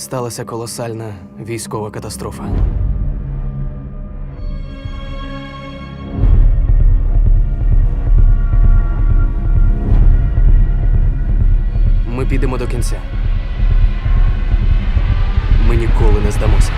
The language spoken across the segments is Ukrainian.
сталася колосальна військова катастрофа. Ми підемо до кінця. Ми ніколи не здамося.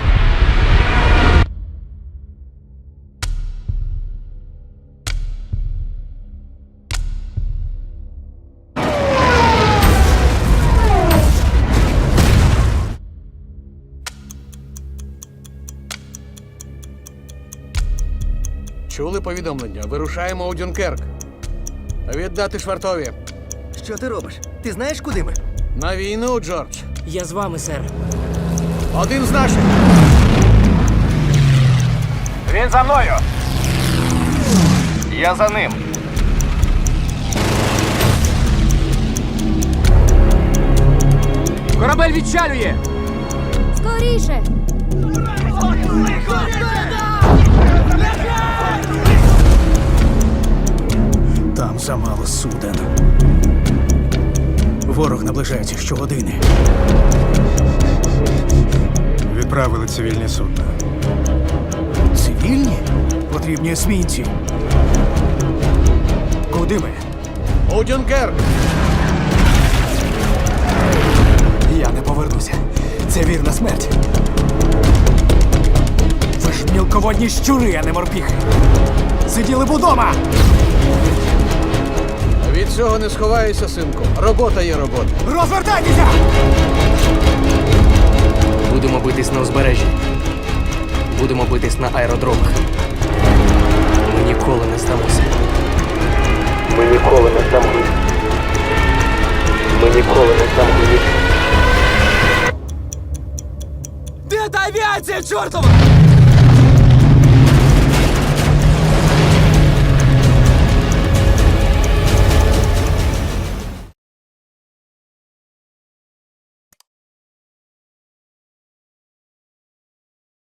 Чули повідомлення? Вирушаємо у Дюнкерк. Віддати швартові. Що ти робиш? Ти знаєш, куди ми? На війну, Джордж. Я з вами, сер. Один з наших. Він за мною. Я за ним. Корабель відчалює! Скоріше! Там замало суден. Ворог наближається щогодини. Відправили цивільні судна. Цивільні? Потрібні есмінці. Куди ми? У Дюнкерк. Я не повернуся. Це вірна смерть. Ви ж мілководні щури, а не морпіхи. Сиділи б удома! Від цього не сховаєшся, синку. Робота є робота. Розвертайтеся! Будемо битись на узбережжі. Будемо битись на аеродромах. Ми ніколи не здамося. Ми ніколи не здамося. Ми ніколи не здамося. Де та авіація, чортова?